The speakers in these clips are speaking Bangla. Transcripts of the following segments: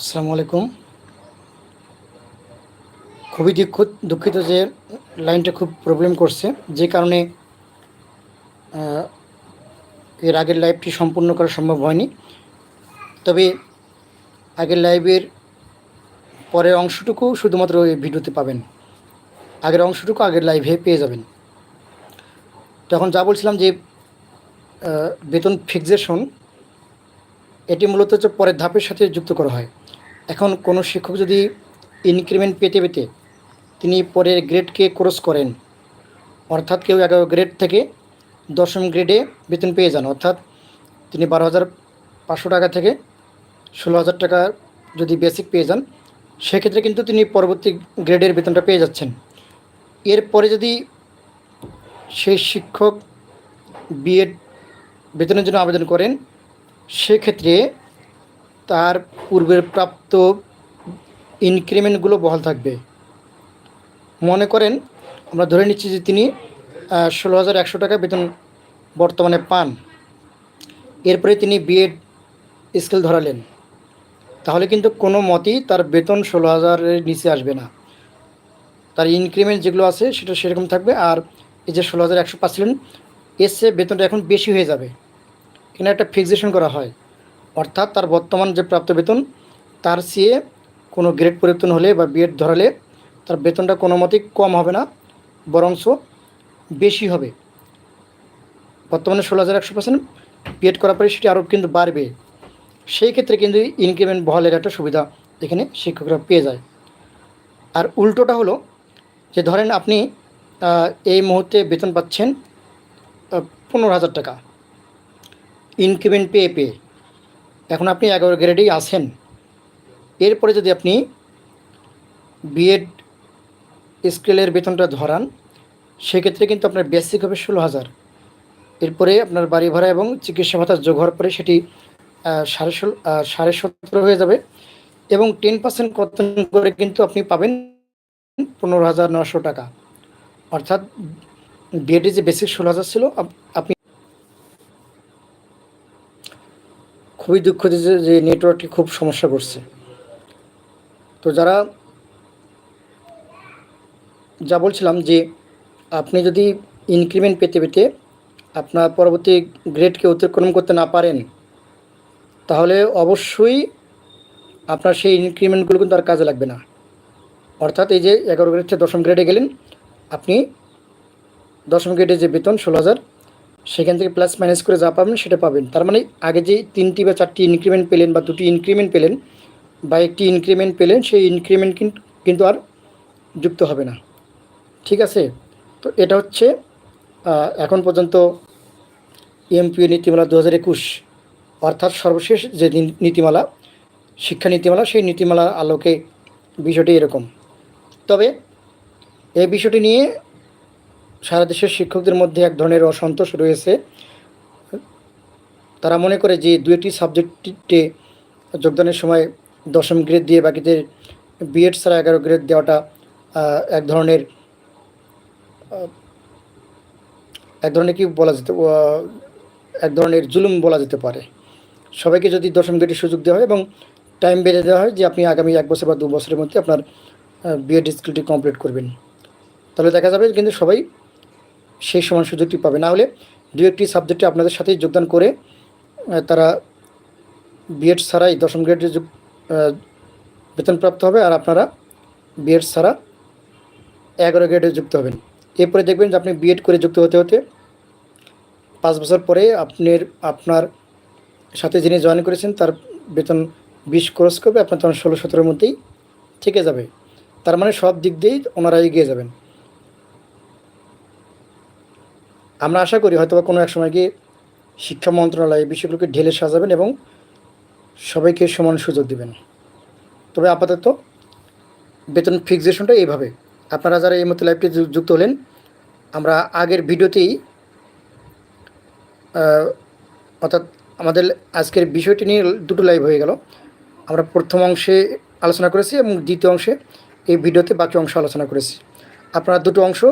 আসসালামু আলাইকুম। খুবই দুঃখ দুঃখিত যে লাইনটা খুব প্রবলেম করছে। যে কারণে এর আগের লাইভটি সম্পূর্ণ করা সম্ভব হয়নি। তবে আগের লাইভের পরের অংশটুকু শুধুমাত্র এই ভিডিওতে পাবেন। আগের অংশটুকু আগের লাইভে পেয়ে যাবেন। তো এখন যা বলছিলাম যে বেতন ফিক্সেশন এটি মূলত হচ্ছে পরের ধাপের সাথে যুক্ত করা হয়। এখন কোনো শিক্ষক যদি ইনক্রিমেন্ট পেতে পেতে তিনি পরের গ্রেডকে ক্রস করেন, অর্থাৎ কেউ এগারো গ্রেড থেকে দশম গ্রেডে বেতন পেয়ে যান, অর্থাৎ তিনি বারো হাজার পাঁচশো টাকা থেকে ষোলো হাজার টাকা যদি বেসিক পেয়ে যান, সেক্ষেত্রে কিন্তু তিনি পরবর্তী গ্রেডের বেতনটা পেয়ে যাচ্ছেন। এরপরে যদি সেই শিক্ষক বিএড বেতনের জন্য আবেদন করেন, সেক্ষেত্রে তার পূর্বের প্রাপ্ত ইনক্রিমেন্টগুলো বহাল থাকবে। মনে করেন, আমরা ধরে নিচ্ছি যে তিনি ষোলো হাজার একশো টাকা বেতন বর্তমানে পান। এরপরে তিনি বিএড স্কেল ধরালেন। তাহলে কিন্তু কোনো মতেই তার বেতন ষোলো হাজারের নিচে আসবে না। তার ইনক্রিমেন্ট যেগুলো আছে, সেটা সেরকম থাকবে। আর এই যে ষোলো হাজার একশো পাচ্ছিলেন এর চেয়ে বেতনটা এখন বেশি হয়ে যাবে। এখানে একটা ফিক্সেশন করা হয়। অর্থাৎ তার বর্তমান যে প্রাপ্ত বেতন, তার চেয়ে কোনো গ্রেড পরিবর্তন হলে বা বিএড ধরালে তার বেতনটা কোনো মতেই কম হবে না বরংশ বেশি হবে। বর্তমানে ষোলো হাজার একশো পার্সেন্ট বিএড করার পরে সেটি আরও কিন্তু বাড়বে। সেই ক্ষেত্রে কিন্তু ইনক্রিমেন্ট বহালের একটা সুবিধা এখানে শিক্ষকরা পেয়ে যায়। আর উল্টোটা হলো যে ধরেন আপনি এই মুহূর্তে বেতন পাচ্ছেন পনেরো হাজার টাকা। ইনক্রিমেন্ট পেয়ে পেয়ে। এখন আপনি এগারো গ্রেডেই আছেন। এরপরে যদি আপনি বিএড স্কেলের বেতনটা ধরান, সেক্ষেত্রে কিন্তু আপনার বেসিক হবে ষোলো হাজার। এরপরে আপনার বাড়ি ভাড়া এবং চিকিৎসা ভাতা যোগ হওয়ার পরে সেটি সাড়ে ষোলো সাড়ে সতেরো হয়ে যাবে এবং টেন পার্সেন্ট কর্তন করে কিন্তু আপনি পাবেন পনেরো হাজার নশো টাকা। অর্থাৎ বিএডে যে বেসিক ষোলো হাজার ছিল, আপ- আপনি খুবই দুঃখ দিচ্ছে যে নেটওয়ার্কটি খুব সমস্যা করছে। তো যারা, যা বলছিলাম যে, আপনি যদি ইনক্রিমেন্ট পেতে পেতে আপনার পরবর্তী গ্রেডকে অতিক্রম করতে না পারেন, তাহলে অবশ্যই আপনার সেই ইনক্রিমেন্টগুলো কিন্তু আর কাজে লাগবে না। অর্থাৎ এই যে এগারো গ্রেড থেকে দশম গ্রেডে গেলেন, আপনি দশম গ্রেডে যে বেতন, ষোলো হাজার সেখান থেকে প্লাস মাইনাস করে যা পাবেন সেটা পাবেন। তার মানে আগে যে তিনটি বা চারটি ইনক্রিমেন্ট পেলেন বা দুটি ইনক্রিমেন্ট পেলেন বা একটি ইনক্রিমেন্ট পেলেন, সেই ইনক্রিমেন্ট কিন্তু আর যুক্ত হবে না। ঠিক আছে? তো এটা হচ্ছে এখন পর্যন্ত এমপিও নীতিমালা দু হাজার একুশ। অর্থাৎ সর্বশেষ যে নীতিমালা, শিক্ষা নীতিমালা, সেই নীতিমালার আলোকে বিষয়টি এরকম। তবে এই বিষয়টি নিয়ে সারা দেশের শিক্ষকদের মধ্যে এক ধরনের অসন্তোষ রয়েছে। তারা মনে করে যে দুইটি সাবজেক্টে যোগদানের সময় দশম গ্রেড দিয়ে বাকিদের বিএড ছাড়া এগারো গ্রেড দেওয়াটা এক ধরনের এক ধরনের কি বলা যেতে এক ধরনের জুলুম বলা যেতে পারে। সবাইকে যদি দশম গ্রেডের সুযোগ দেওয়া হয় এবং টাইম বেঁধে দেওয়া হয় যে আপনি আগামী এক বছর বা দু বছরের মধ্যে আপনার বিএড স্কিলটি কমপ্লিট করবেন। তাহলে দেখা যাবে কিন্তু সবাই সেই সমান সুযোগটি পাবে। না হলে দু একটি সাবজেক্টে আপনাদের সাথেই যোগদান করে তারা বিএড ছাড়াই দশম গ্রেডে বেতনপ্রাপ্ত হবে আর আপনারা বিএড ছাড়া এগারো গ্রেডে যুক্ত হবেন। এরপরে দেখবেন যে আপনি বিএড করে যুক্ত হতে হতে পাঁচ বছর পরে আপনার আপনার সাথে যিনি জয়েন করেছেন তার বেতন বিশ ক্রস করবে, আপনার তখন ষোলো সতেরোর মধ্যেই থেকে যাবে। তার মানে সব দিক দিয়েই ওনারা এগিয়ে যাবেন। আমরা আশা করি হয়তোবা কোনো এক সময় গিয়ে শিক্ষা মন্ত্রণালয় এই বিষয়গুলোকে ঢেলে সাজাবেন এবং সবাইকে সমান সুযোগ দেবেন। তবে আপাতত বেতন ফিক্সেশনটা এইভাবে। আপনারা যারা এই মতো লাইভটি যু- যুক্ত হলেন, আমরা আগের ভিডিওতেই অর্থাৎ আমাদের আজকের বিষয়টি নিয়ে দুটো লাইভ হয়ে গেল। আমরা প্রথম অংশে আলোচনা করেছি এবং দ্বিতীয় অংশে এই ভিডিওতে বাকি অংশ আলোচনা করেছি। আপনারা দুটো অংশ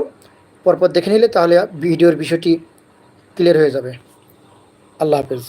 পরপর দেখে নিলে তাহলে ভিডিওর বিষয়টি ক্লিয়ার হয়ে যাবে। আল্লাহ হাফেজ।